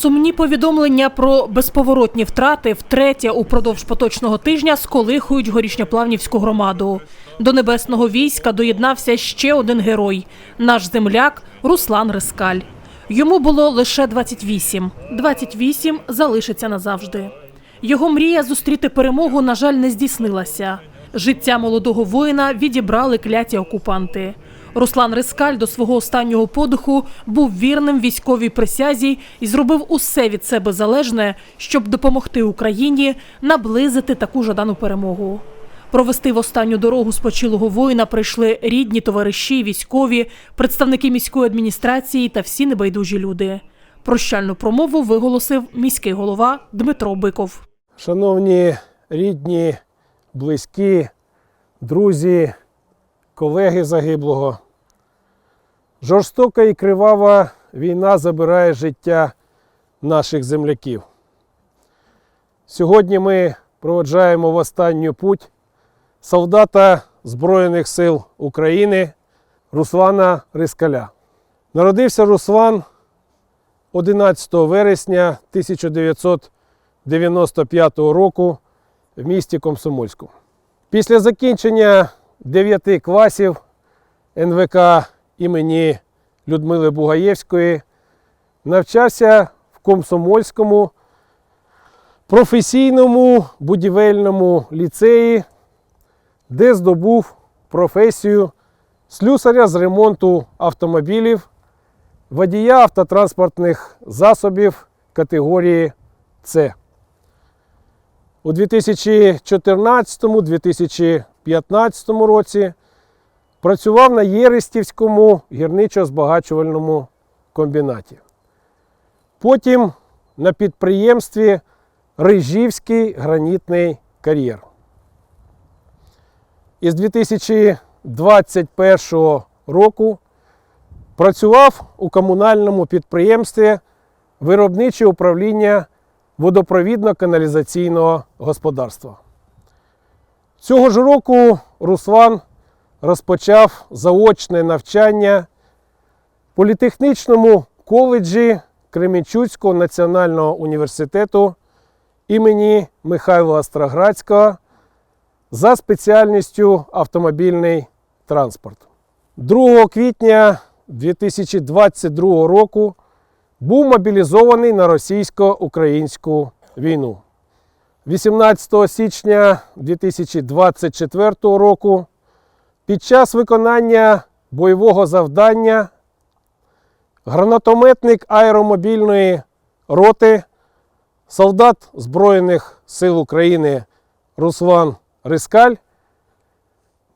Сумні повідомлення про безповоротні втрати втретє упродовж поточного тижня сколихують горішньоплавнівську громаду. До небесного війська доєднався ще один герой наш земляк Руслан Рискаль. Йому було лише 28. 28 залишиться назавжди. Його мрія зустріти перемогу, на жаль, не здійснилася. Життя молодого воїна відібрали кляті окупанти. Руслан Рискаль до свого останнього подиху був вірним військовій присязі і зробив усе від себе залежне, щоб допомогти Україні наблизити таку жадану перемогу. Провести в останню дорогу спочилого воїна прийшли рідні, товариші, військові, представники міської адміністрації та всі небайдужі люди. Прощальну промову виголосив міський голова Дмитро Биков. Шановні рідні, близькі, друзі, колеги загиблого. Жорстока і кривава війна забирає життя наших земляків. Сьогодні ми проводжаємо в останню путь солдата Збройних сил України Руслана Рискаля. Народився Руслан 11 вересня 1995 року в місті Комсомольську. Після закінчення 9 класів НВК імені Людмили Бугаєвської навчався в Комсомольському професійному будівельному ліцеї, де здобув професію слюсаря з ремонту автомобілів, водія автотранспортних засобів категорії С. У 2014-2015 році працював на Єристівському гірничо-збагачувальному комбінаті. Потім на підприємстві Рижівський гранітний кар'єр. Із 2021 року працював у комунальному підприємстві виробниче управління водопровідно-каналізаційного господарства. Цього ж року Руслан розпочав заочне навчання в політехнічному коледжі Кременчуцького національного університету імені Михайла Остроградського за спеціальністю автомобільний транспорт. 2 квітня 2022 року був мобілізований на російсько-українську війну. 18 січня 2024 року під час виконання бойового завдання гранатометник аеромобільної роти, солдат Збройних сил України Руслан Рискаль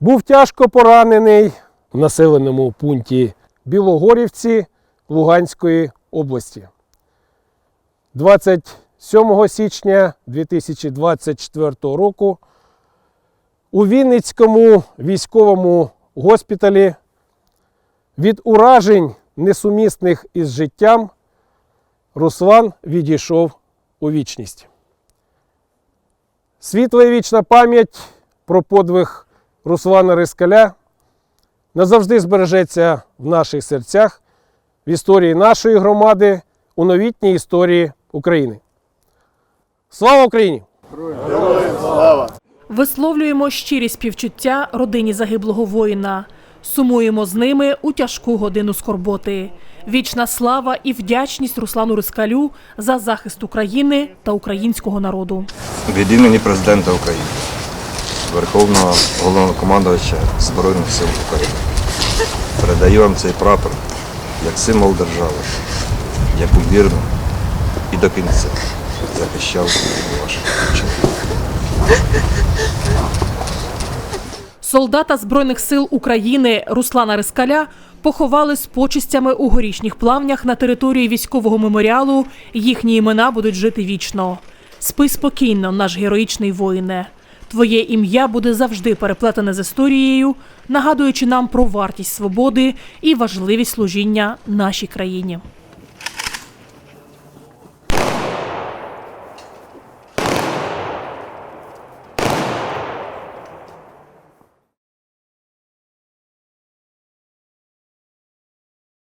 був тяжко поранений в населеному пункті Білогорівці Луганської області. 27 січня 2024 року у Вінницькому військовому госпіталі від уражень, несумісних із життям, Руслан відійшов у вічність. Світла і вічна пам'ять про подвиг Руслана Рискаля назавжди збережеться в наших серцях, в історії нашої громади, у новітній історії України. Слава Україні! Висловлюємо щирі співчуття родині загиблого воїна. Сумуємо з ними у тяжку годину скорботи. Вічна слава і вдячність Руслану Рискалю за захист України та українського народу. Від імені президента України, Верховного головнокомандувача Збройних сил України. Передаю вам цей прапор як символ держави, яку вірно і до кінця захищав ваш чоловік. Солдата Збройних сил України Руслана Рискаля поховали з почистями у горішніх плавнях на території військового меморіалу. Їхні імена будуть жити вічно. Спи спокійно, наш героїчний воїне. Твоє ім'я буде завжди переплетене з історією, нагадуючи нам про вартість свободи і важливість служіння нашій країні.